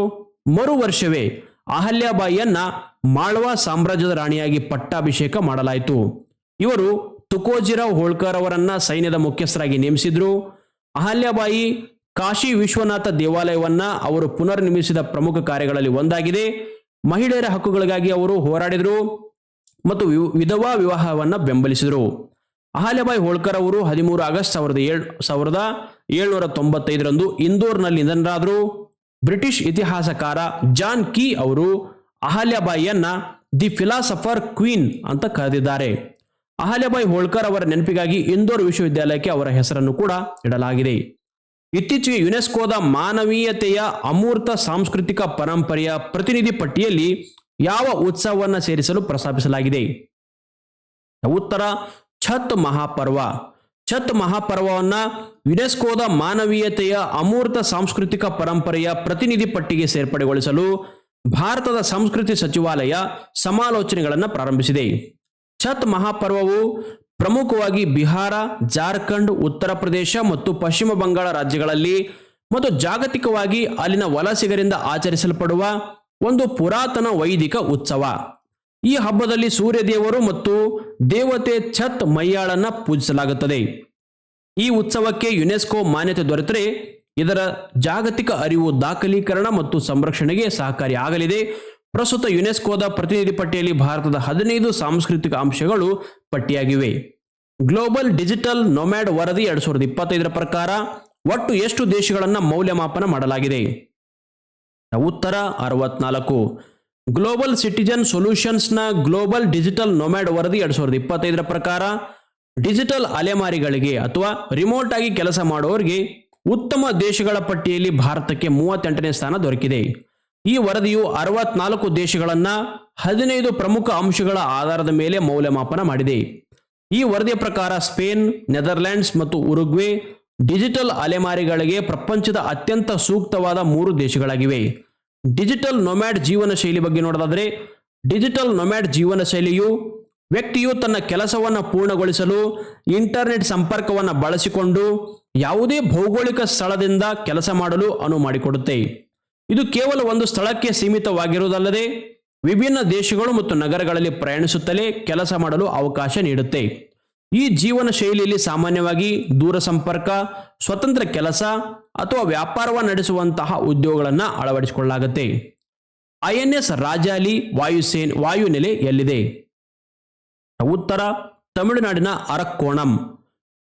ಮರು ವರ್ಷವೇ ಅಹಲ್ಯಾಬಾಯಿಯನ್ನ ಮಾಳ್ವಾ ಸಾಮ್ರಾಜ್ಯದ ರಾಣಿಯಾಗಿ ಪಟ್ಟಾಭಿಷೇಕ ಮಾಡಲಾಯಿತು. ಇವರು ತುಕೋಜಿರಾವ್ ಹೋಳ್ಕರ್ ಅವರನ್ನ ಸೈನ್ಯದ ಮುಖ್ಯಸ್ಥರಾಗಿ ನೇಮಿಸಿದ್ರು. ಅಹಲ್ಯಾಬಾಯಿ ಕಾಶಿ ವಿಶ್ವನಾಥ ದೇವಾಲಯವನ್ನ ಅವರು ಪುನರ್ನಿರ್ಮಿಸಿದ ಪ್ರಮುಖ ಕಾರ್ಯಗಳಲ್ಲಿ ಒಂದಾಗಿದೆ. ಮಹಿಳೆಯರ ಹಕ್ಕುಗಳಿಗಾಗಿ ಅವರು ಹೋರಾಡಿದರು ಮತ್ತು ವಿಧವಾ ವಿವಾಹವನ್ನು ಬೆಂಬಲಿಸಿದರು. ಅಹಲ್ಯಬಾಯಿ ಹೋಳ್ಕರ್ ಅವರು ಹದಿಮೂರು ಆಗಸ್ಟ್ ಸಾವಿರದ ಏಳ್, ಸಾವಿರದ ಏಳ್ನೂರ ತೊಂಬತ್ತೈದರಂದು ಇಂದೋರ್ನಲ್ಲಿ ನಿಧನರಾದರು. ಬ್ರಿಟಿಷ್ ಇತಿಹಾಸಕಾರ ಜಾನ್ ಕೀ ಅವರು ಅಹಲ್ಯಬಾಯಿಯನ್ನ ದಿ ಫಿಲಾಸಫರ್ ಕ್ವೀನ್ ಅಂತ ಕರೆದಿದ್ದಾರೆ. ಅಹಲ್ಯಬಾಯಿ ಹೋಳ್ಕರ್ ಅವರ ನೆನಪಿಗಾಗಿ ಇಂದೋರ್ ವಿಶ್ವವಿದ್ಯಾಲಯಕ್ಕೆ ಅವರ ಹೆಸರನ್ನು ಕೂಡ ಇಡಲಾಗಿದೆ. ಇತ್ತೀಚೆಗೆ ಯುನೆಸ್ಕೋದ ಮಾನವೀಯತೆಯ ಅಮೂರ್ತ ಸಾಂಸ್ಕೃತಿಕ ಪರಂಪರೆಯ ಪ್ರತಿನಿಧಿ ಪಟ್ಟಿಯಲ್ಲಿ ಯಾವ ಉತ್ಸವವನ್ನು ಸೇರಿಸಲು ಪ್ರಸ್ತಾಪಿಸಲಾಗಿದೆ? ಉತ್ತರ, ಛತ್ ಮಹಾಪರ್ವ. ಛತ್ ಮಹಾಪರ್ವವನ್ನ ಯುನೆಸ್ಕೋದ ಮಾನವೀಯತೆಯ ಅಮೂರ್ತ ಸಾಂಸ್ಕೃತಿಕ ಪರಂಪರೆಯ ಪ್ರತಿನಿಧಿ ಪಟ್ಟಿಗೆ ಸೇರ್ಪಡೆಗೊಳಿಸಲು ಭಾರತದ ಸಂಸ್ಕೃತಿ ಸಚಿವಾಲಯ ಸಮಾಲೋಚನೆಗಳನ್ನು ಪ್ರಾರಂಭಿಸಿದೆ. ಛತ್ ಮಹಾಪರ್ವವು ಪ್ರಮುಖವಾಗಿ ಬಿಹಾರ, ಜಾರ್ಖಂಡ್, ಉತ್ತರ ಪ್ರದೇಶ ಮತ್ತು ಪಶ್ಚಿಮ ಬಂಗಾಳ ರಾಜ್ಯಗಳಲ್ಲಿ ಮತ್ತು ಜಾಗತಿಕವಾಗಿ ಅಲ್ಲಿನ ವಲಸಿಗರಿಂದ ಆಚರಿಸಲ್ಪಡುವ ಒಂದು ಪುರಾತನ ವೈದಿಕ ಉತ್ಸವ. ಈ ಹಬ್ಬದಲ್ಲಿ ಸೂರ್ಯದೇವರು ಮತ್ತು ದೇವತೆ ಛತ್ ಮೈಯಾಳನ್ನ ಪೂಜಿಸಲಾಗುತ್ತದೆ. ಈ ಉತ್ಸವಕ್ಕೆ ಯುನೆಸ್ಕೋ ಮಾನ್ಯತೆ ದೊರೆತರೆ ಇದರ ಜಾಗತಿಕ ಅರಿವು, ದಾಖಲೀಕರಣ ಮತ್ತು ಸಂರಕ್ಷಣೆಗೆ ಸಹಕಾರಿಯಾಗಲಿದೆ. ಪ್ರಸ್ತುತ ಯುನೆಸ್ಕೋದ ಪ್ರತಿನಿಧಿ ಪಟ್ಟಿಯಲ್ಲಿ ಭಾರತದ ಹದಿನೈದು ಸಾಂಸ್ಕೃತಿಕ ಅಂಶಗಳು ಪಟ್ಟಿಯಾಗಿವೆ. ಗ್ಲೋಬಲ್ ಡಿಜಿಟಲ್ ನೊಮ್ಯಾಡ್ ವರದಿ ಎರಡು ಸಾವಿರದ ಇಪ್ಪತ್ತೈದರ ಪ್ರಕಾರ ಒಟ್ಟು ಎಷ್ಟು ದೇಶಗಳನ್ನು ಮೌಲ್ಯಮಾಪನ ಮಾಡಲಾಗಿದೆ? ಉತ್ತರ ಅರವತ್ನಾಲ್ಕು. ಗ್ಲೋಬಲ್ ಸಿಟಿಜನ್ ಸೊಲ್ಯೂಷನ್ಸ್ನ ಗ್ಲೋಬಲ್ ಡಿಜಿಟಲ್ ನೊಮ್ಯಾಡ್ ವರದಿ ಎರಡು ಸಾವಿರದ ಇಪ್ಪತ್ತೈದರ ಪ್ರಕಾರ ಡಿಜಿಟಲ್ ಅಲೆಮಾರಿಗಳಿಗೆ ಅಥವಾ ರಿಮೋಟ್ ಆಗಿ ಕೆಲಸ ಮಾಡುವವರಿಗೆ ಉತ್ತಮ ದೇಶಗಳ ಪಟ್ಟಿಯಲ್ಲಿ ಭಾರತಕ್ಕೆ ಮೂವತ್ತೆಂಟನೇ ಸ್ಥಾನ ದೊರಕಿದೆ. ಈ ವರದಿಯು ಅರವತ್ನಾಲ್ಕು ದೇಶಗಳನ್ನ ಹದಿನೈದು ಪ್ರಮುಖ ಅಂಶಗಳ ಆಧಾರದ ಮೇಲೆ ಮೌಲ್ಯಮಾಪನ ಮಾಡಿದೆ. ಈ ವರದಿಯ ಪ್ರಕಾರ ಸ್ಪೇನ್ ನೆದರ್ಲ್ಯಾಂಡ್ಸ್ ಮತ್ತು ಉರುಗ್ವೆ ಡಿಜಿಟಲ್ ಅಲೆಮಾರಿಗಳಿಗೆ ಪ್ರಪಂಚದ ಅತ್ಯಂತ ಸೂಕ್ತವಾದ ಮೂರು ದೇಶಗಳಾಗಿವೆ. ಡಿಜಿಟಲ್ ನೊಮ್ಯಾಡ್ ಜೀವನ ಶೈಲಿ ಬಗ್ಗೆ ನೋಡೋದಾದರೆ, ಡಿಜಿಟಲ್ ನೊಮ್ಯಾಡ್ ಜೀವನ ಶೈಲಿಯು ವ್ಯಕ್ತಿಯು ತನ್ನ ಕೆಲಸವನ್ನು ಪೂರ್ಣಗೊಳಿಸಲು ಇಂಟರ್ನೆಟ್ ಸಂಪರ್ಕವನ್ನು ಬಳಸಿಕೊಂಡು ಯಾವುದೇ ಭೌಗೋಳಿಕ ಸ್ಥಳದಿಂದ ಕೆಲಸ ಮಾಡಲು ಅನುವು ಮಾಡಿಕೊಡುತ್ತೆ. ಇದು ಕೇವಲ ಒಂದು ಸ್ಥಳಕ್ಕೆ ಸೀಮಿತವಾಗಿರುವುದಲ್ಲದೆ ವಿಭಿನ್ನ ದೇಶಗಳು ಮತ್ತು ನಗರಗಳಲ್ಲಿ ಪ್ರಯಾಣಿಸುತ್ತಲೇ ಕೆಲಸ ಮಾಡಲು ಅವಕಾಶ ನೀಡುತ್ತೆ. ಈ ಜೀವನ ಶೈಲಿಯಲ್ಲಿ ಸಾಮಾನ್ಯವಾಗಿ ದೂರ ಸಂಪರ್ಕ, ಸ್ವತಂತ್ರ ಕೆಲಸ ಅಥವಾ ವ್ಯಾಪಾರವನ್ನು ನಡೆಸುವಂತಹ ಉದ್ಯೋಗಗಳನ್ನು ಅಳವಡಿಸಿಕೊಳ್ಳಲಾಗುತ್ತೆ. ಐಎನ್ಎಸ್ ರಾಜಾಲಿ ವಾಯುಸೇನ್, ವಾಯುನೆಲೆ ಎಲ್ಲಿದೆ? ಉತ್ತರ ತಮಿಳುನಾಡಿನ ಅರಕ್ಕೋಣಂ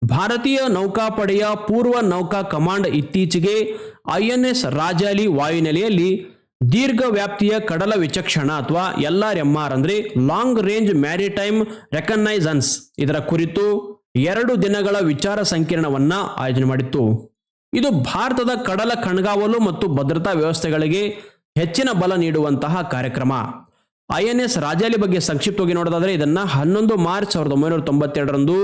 ಭಾರತೀಯ ನೌಕಾಪಡೆಯ ಪೂರ್ವ ನೌಕಾ ಕಮಾಂಡ್ ಇತ್ತೀಚೆಗೆ ಐಎನ್ಎಸ್ ರಾಜಾಲಿ ವಾಯುನೆಲೆಯಲ್ಲಿ ದೀರ್ಘ ವ್ಯಾಪ್ತಿಯ ಕಡಲ ವಿಚಕ್ಷಣ ಅಥವಾ ಎಲ್ ಆರ್ ಎಂ ಆರ್ ಅಂದ್ರೆ ಲಾಂಗ್ ರೇಂಜ್ ಮ್ಯಾರಿಟೈಮ್ ರೆಕಗ್ನೈಸನ್ಸ್. ಇದರ ಕುರಿತು ಎರಡು ದಿನಗಳ ವಿಚಾರ ಸಂಕಿರಣವನ್ನ ಆಯೋಜನೆ ಮಾಡಿತ್ತು. ಇದು ಭಾರತದ ಕಡಲ ಕಣ್ಗಾವಲು ಮತ್ತು ಭದ್ರತಾ ವ್ಯವಸ್ಥೆಗಳಿಗೆ ಹೆಚ್ಚಿನ ಬಲ ನೀಡುವಂತಹ ಕಾರ್ಯಕ್ರಮ. ಐಎನ್ಎಸ್ ರಾಜಾಲಿ ಬಗ್ಗೆ ಸಂಕ್ಷಿಪ್ತವಾಗಿ ನೋಡೋದಾದ್ರೆ ಇದನ್ನ ಹನ್ನೊಂದು ಮಾರ್ಚ್ ಸಾವಿರದ ಒಂಬೈನೂರ ತೊಂಬತ್ತೆರಡರಂದು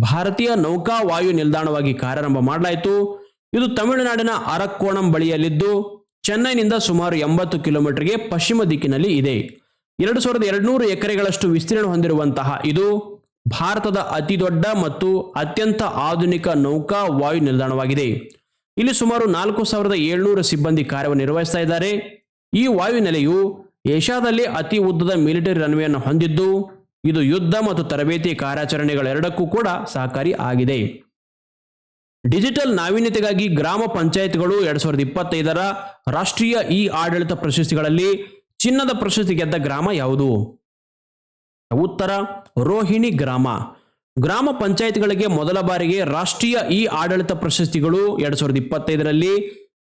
ಭಾರತೀಯ ನೌಕಾ ವಾಯು ನಿಲ್ದಾಣವಾಗಿ ಕಾರ್ಯಾರಂಭ ಮಾಡಲಾಯಿತು. ಇದು ತಮಿಳುನಾಡಿನ ಅರಕ್ಕೋಣಂ ಬಳಿಯಲ್ಲಿದ್ದು, ಚೆನ್ನೈನಿಂದ ಸುಮಾರು ಎಂಬತ್ತು ಕಿಲೋಮೀಟರ್ಗೆ ಪಶ್ಚಿಮ ದಿಕ್ಕಿನಲ್ಲಿ ಇದೆ. ಎರಡು ಸಾವಿರದ ಎರಡುನೂರು ಎಕರೆಗಳಷ್ಟು ವಿಸ್ತೀರ್ಣ ಹೊಂದಿರುವಂತಹ ಇದು ಭಾರತದ ಅತಿ ದೊಡ್ಡ ಮತ್ತು ಅತ್ಯಂತ ಆಧುನಿಕ ನೌಕಾ ವಾಯು ನಿಲ್ದಾಣವಾಗಿದೆ. ಇಲ್ಲಿ ಸುಮಾರು ನಾಲ್ಕು ಸಾವಿರದ ಏಳ್ನೂರು ಸಿಬ್ಬಂದಿ ಕಾರ್ಯವನ್ನು ನಿರ್ವಹಿಸ್ತಾ ಇದ್ದಾರೆ. ಈ ವಾಯುನೆಲೆಯು ಏಷ್ಯಾದಲ್ಲಿ ಅತಿ ಉದ್ದದ ಮಿಲಿಟರಿ ರನ್ವೇಯನ್ನು ಹೊಂದಿದ್ದು, ಇದು ಯುದ್ಧ ಮತ್ತು ತರಬೇತಿ ಕಾರ್ಯಾಚರಣೆಗಳೆರಡಕ್ಕೂ ಕೂಡ ಸಹಕಾರಿ ಆಗಿದೆ. ಡಿಜಿಟಲ್ ನಾವೀನ್ಯತೆಗಾಗಿ ಗ್ರಾಮ ಪಂಚಾಯತ್ಗಳು ಎರಡ್ ಸಾವಿರದ ಇಪ್ಪತ್ತೈದರ ರಾಷ್ಟ್ರೀಯ ಇ ಆಡಳಿತ ಪ್ರಶಸ್ತಿಗಳಲ್ಲಿ ಚಿನ್ನದ ಪ್ರಶಸ್ತಿ ಗೆದ್ದ ಗ್ರಾಮ ಯಾವುದು? ಉತ್ತರ, ರೋಹಿಣಿ ಗ್ರಾಮ. ಗ್ರಾಮ ಪಂಚಾಯತ್ಗಳಿಗೆ ಮೊದಲ ಬಾರಿಗೆ ರಾಷ್ಟ್ರೀಯ ಇ ಆಡಳಿತ ಪ್ರಶಸ್ತಿಗಳು ಎರಡ್ ಸಾವಿರದ ಇಪ್ಪತ್ತೈದರಲ್ಲಿ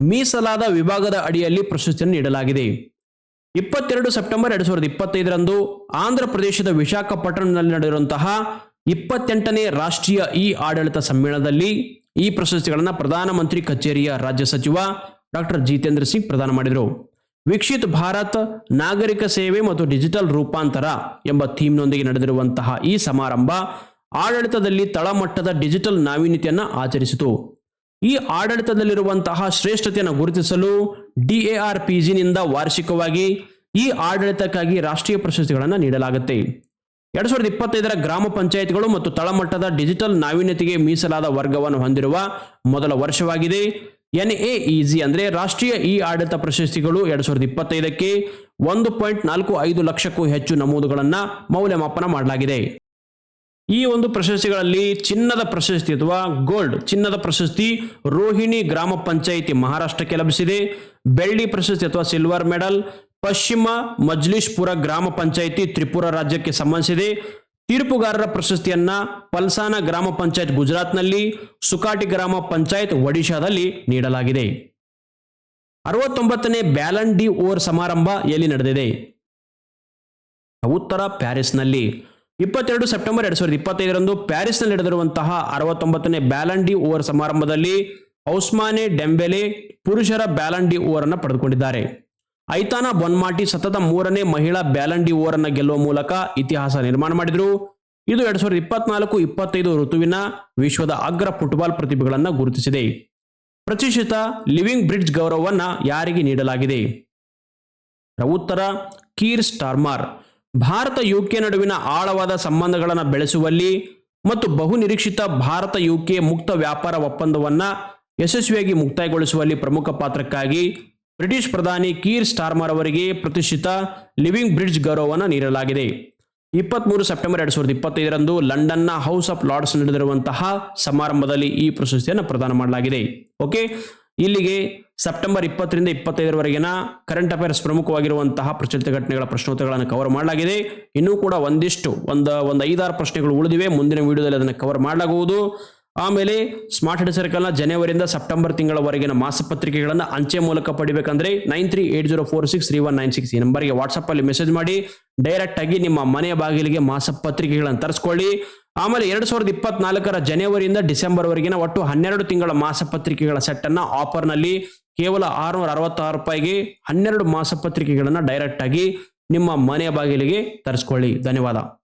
ಮೀಸಲಾದ ವಿಭಾಗದ ಅಡಿಯಲ್ಲಿ ಪ್ರಶಸ್ತಿಯನ್ನು ನೀಡಲಾಗಿದೆ. ಇಪ್ಪತ್ತೆರಡು ಸೆಪ್ಟೆಂಬರ್ ಎರಡು ಸಾವಿರದ ಇಪ್ಪತ್ತೈದರಂದು ಆಂಧ್ರ ಪ್ರದೇಶದ ವಿಶಾಖಪಟ್ಟಣದಲ್ಲಿ ನಡೆದಿರುವಂತಹ ಇಪ್ಪತ್ತೆಂಟನೇ ರಾಷ್ಟ್ರೀಯ ಇ ಆಡಳಿತ ಸಮ್ಮೇಳನದಲ್ಲಿ ಈ ಪ್ರಶಸ್ತಿಗಳನ್ನು ಪ್ರಧಾನಮಂತ್ರಿ ಕಚೇರಿಯ ರಾಜ್ಯ ಸಚಿವ ಡಾಕ್ಟರ್ ಜಿತೇಂದ್ರ ಸಿಂಗ್ ಪ್ರದಾನ ಮಾಡಿದರು. ವಿಕ್ಷಿತ್ ಭಾರತ್, ನಾಗರಿಕ ಸೇವೆ ಮತ್ತು ಡಿಜಿಟಲ್ ರೂಪಾಂತರ ಎಂಬ ಥೀಮ್ನೊಂದಿಗೆ ನಡೆದಿರುವಂತಹ ಈ ಸಮಾರಂಭ ಆಡಳಿತದಲ್ಲಿ ತಳಮಟ್ಟದ ಡಿಜಿಟಲ್ ನಾವೀನ್ಯತೆಯನ್ನು ಆಚರಿಸಿತು. ಈ ಆಡಳಿತದಲ್ಲಿರುವಂತಹ ಶ್ರೇಷ್ಠತೆಯನ್ನು ಗುರುತಿಸಲು ಡಿಎಆರ್ ಪಿಜಿನಿಂದ ವಾರ್ಷಿಕವಾಗಿ ಈ ಆಡಳಿತಕ್ಕಾಗಿ ರಾಷ್ಟ್ರೀಯ ಪ್ರಶಸ್ತಿಗಳನ್ನು ನೀಡಲಾಗುತ್ತೆ. ಎರಡ್ ಸಾವಿರದ ಇಪ್ಪತ್ತೈದರ ಗ್ರಾಮ ಪಂಚಾಯತ್ಗಳು ಮತ್ತು ತಳಮಟ್ಟದ ಡಿಜಿಟಲ್ ನಾವೀನ್ಯತೆಗೆ ಮೀಸಲಾದ ವರ್ಗವನ್ನು ಹೊಂದಿರುವ ಮೊದಲ ವರ್ಷವಾಗಿದೆ. ಎನ್ಎಇಜಿ ಅಂದ್ರೆ ರಾಷ್ಟ್ರೀಯ ಇ ಆಡಳಿತ ಪ್ರಶಸ್ತಿಗಳು ಎರಡ್ ಸಾವಿರದ ಇಪ್ಪತ್ತೈದಕ್ಕೆ ಒಂದು ಪಾಯಿಂಟ್ ನಾಲ್ಕು ಐದು ಲಕ್ಷಕ್ಕೂ ಹೆಚ್ಚು ನಮೂದುಗಳನ್ನು ಮೌಲ್ಯಮಾಪನ ಮಾಡಲಾಗಿದೆ. ಈ ಒಂದು ಪ್ರಶಸ್ತಿಗಳಲ್ಲಿ ಚಿನ್ನದ ಪ್ರಶಸ್ತಿ ಅಥವಾ ಗೋಲ್ಡ್ ಚಿನ್ನದ ಪ್ರಶಸ್ತಿ ರೋಹಿಣಿ ಗ್ರಾಮ ಪಂಚಾಯಿತಿ ಮಹಾರಾಷ್ಟ್ರಕ್ಕೆ ಲಭಿಸಿದೆ. ಬೆಳ್ಳಿ ಪ್ರಶಸ್ತಿ ಅಥವಾ ಸಿಲ್ವರ್ ಮೆಡಲ್ ಪಶ್ಚಿಮ ಮಜ್ಲಿಶ್ಪುರ ಗ್ರಾಮ ಪಂಚಾಯಿತಿ ತ್ರಿಪುರ ರಾಜ್ಯಕ್ಕೆ ಸಂಬಂಧಿಸಿದೆ. ತೀರ್ಪುಗಾರರ ಪ್ರಶಸ್ತಿಯನ್ನ ಪಲ್ಸಾನ ಗ್ರಾಮ ಪಂಚಾಯತ್ ಗುಜರಾತ್ನಲ್ಲಿ, ಸುಕಾಟಿ ಗ್ರಾಮ ಪಂಚಾಯತ್ ಒಡಿಶಾದಲ್ಲಿ ನೀಡಲಾಗಿದೆ. ಅರವತ್ತೊಂಬತ್ತನೇ ಬ್ಯಾಲನ್ ಡಿ ಓವರ್ ಸಮಾರಂಭ ಎಲ್ಲಿ ನಡೆದಿದೆ? ಉತ್ತರ ಪ್ಯಾರಿಸ್ನಲ್ಲಿ. ಇಪ್ಪತ್ತೆರಡು ಸೆಪ್ಟೆಂಬರ್ ಎರಡ್ ಸಾವಿರದ ಇಪ್ಪತ್ತೈದರಂದು ಪ್ಯಾರಿಸ್ನಲ್ಲಿ ನಡೆದಿರುವಂತಹ ಅರವತ್ತೊಂಬತ್ತನೇ ಬ್ಯಾಲಂಡಿ ಓವರ್ ಸಮಾರಂಭದಲ್ಲಿ ಔಸ್ಮಾನೆ ಡೆಂಬೆಲೆ ಪುರುಷರ ಬ್ಯಾಲಂಡಿ ಓವರ್ ಅನ್ನು ಪಡೆದುಕೊಂಡಿದ್ದಾರೆ. ಐತಾನಾ ಬೊನ್ಮಾಟಿ ಸತತ ಮೂರನೇ ಮಹಿಳಾ ಬ್ಯಾಲಂಡಿ ಓವರ್ ಅನ್ನು ಗೆಲ್ಲುವ ಮೂಲಕ ಇತಿಹಾಸ ನಿರ್ಮಾಣ ಮಾಡಿದರು. ಇದು ಎರಡ್ ಸಾವಿರದ ಇಪ್ಪತ್ನಾಲ್ಕು ಇಪ್ಪತ್ತೈದು ಋತುವಿನ ವಿಶ್ವದ ಅಗ್ರ ಫುಟ್ಬಾಲ್ ಪ್ರತಿಭೆಗಳನ್ನು ಗುರುತಿಸಿದೆ. ಪ್ರತಿಷ್ಠಿತ ಲಿವಿಂಗ್ ಬ್ರಿಡ್ಜ್ ಗೌರವವನ್ನು ಯಾರಿಗೆ ನೀಡಲಾಗಿದೆ? ಉತ್ತರ, ಕೀರ್ ಸ್ಟಾರ್ಮಾರ್. ಭಾರತ ಯುಕೆ ನಡುವಿನ ಆಳವಾದ ಸಂಬಂಧಗಳನ್ನು ಬೆಳೆಸುವಲ್ಲಿ ಮತ್ತು ಬಹುನಿರೀಕ್ಷಿತ ಭಾರತ ಯುಕೆ ಮುಕ್ತ ವ್ಯಾಪಾರ ಒಪ್ಪಂದವನ್ನು ಯಶಸ್ವಿಯಾಗಿ ಮುಕ್ತಾಯಗೊಳಿಸುವಲ್ಲಿ ಪ್ರಮುಖ ಪಾತ್ರಕ್ಕಾಗಿ ಬ್ರಿಟಿಷ್ ಪ್ರಧಾನಿ ಕೀರ್ ಸ್ಟಾರ್ಮರ್ ಅವರಿಗೆ ಪ್ರತಿಷ್ಠಿತ ಲಿವಿಂಗ್ ಬ್ರಿಡ್ಜ್ ಗೌರವವನ್ನು ನೀಡಲಾಗಿದೆ. ಇಪ್ಪತ್ಮೂರು ಸೆಪ್ಟೆಂಬರ್ ಎರಡು ಸಾವಿರದ ಇಪ್ಪತ್ತೈದರಂದು ಲಂಡನ್ನ ಹೌಸ್ ಆಫ್ ಲಾರ್ಡ್ಸ್ ನಡೆದಿರುವಂತಹ ಸಮಾರಂಭದಲ್ಲಿ ಈ ಪ್ರಶಸ್ತಿಯನ್ನು ಪ್ರದಾನ ಮಾಡಲಾಗಿದೆ. ಓಕೆ, ಇಲ್ಲಿಗೆ ಸೆಪ್ಟೆಂಬರ್ ಇಪ್ಪತ್ತರಿಂದ ಇಪ್ಪತ್ತೈದರವರೆಗಿನ ಕರೆಂಟ್ ಅಫೇರ್ಸ್ ಪ್ರಮುಖವಾಗಿರುವಂತಹ ಪ್ರಚಲಿತ ಘಟನೆಗಳ ಪ್ರಶ್ನೋತ್ತರಗಳನ್ನು ಕವರ್ ಮಾಡಲಾಗಿದೆ. ಇನ್ನೂ ಕೂಡ ಒಂದಿಷ್ಟು, ಒಂದು ಒಂದು ಐದಾರು ಪ್ರಶ್ನೆಗಳು ಉಳಿದಿವೆ. ಮುಂದಿನ ವಿಡಿಯೋದಲ್ಲಿ ಅದನ್ನು ಕವರ್ ಮಾಡಲಾಗುವುದು. ಆಮೇಲೆ ಸ್ಮಾರ್ಟ್ ಹೆಡ್ ಸರ್ಕಲ್ನ ಜನವರಿಯಿಂದ ಸೆಪ್ಟೆಂಬರ್ ತಿಂಗಳವರೆಗಿನ ಮಾಸಪತ್ರಿಕೆಗಳನ್ನು ಅಂಚೆ ಮೂಲಕ ಪಡಿಬೇಕಂದ್ರೆ nine three eight zero four six three one nine six ಈ ನಂಬರ್ಗೆ ವಾಟ್ಸಪ್ಪಲ್ಲಿ ಮೆಸೇಜ್ ಮಾಡಿ. ಡೈರೆಕ್ಟ್ ಆಗಿ ನಿಮ್ಮ ಮನೆಯ ಬಾಗಿಲಿಗೆ ಮಾಸಪತ್ರಿಕೆಗಳನ್ನು ತರಿಸ್ಕೊಳ್ಳಿ. ಆಮೇಲೆ ಎರಡ್ ಸಾವಿರದ ಇಪ್ಪತ್ನಾಲ್ಕರ ಜನವರಿಯಿಂದ ಡಿಸೆಂಬರ್ ವರೆಗಿನ ಒಟ್ಟು ಹನ್ನೆರಡು ತಿಂಗಳ ಮಾಸಪತ್ರಿಕೆಗಳ ಸೆಟ್ ಅನ್ನ ಆಫರ್ನಲ್ಲಿ ಕೇವಲ ಆರುನೂರ ಅರವತ್ತಾರು ರೂಪಾಯಿಗೆ ಹನ್ನೆರಡು ಮಾಸಪತ್ರಿಕೆಗಳನ್ನು ಡೈರೆಕ್ಟ್ ಆಗಿ ನಿಮ್ಮ ಮನೆಯ ಬಾಗಿಲಿಗೆ ತರಿಸ್ಕೊಳ್ಳಿ. ಧನ್ಯವಾದ.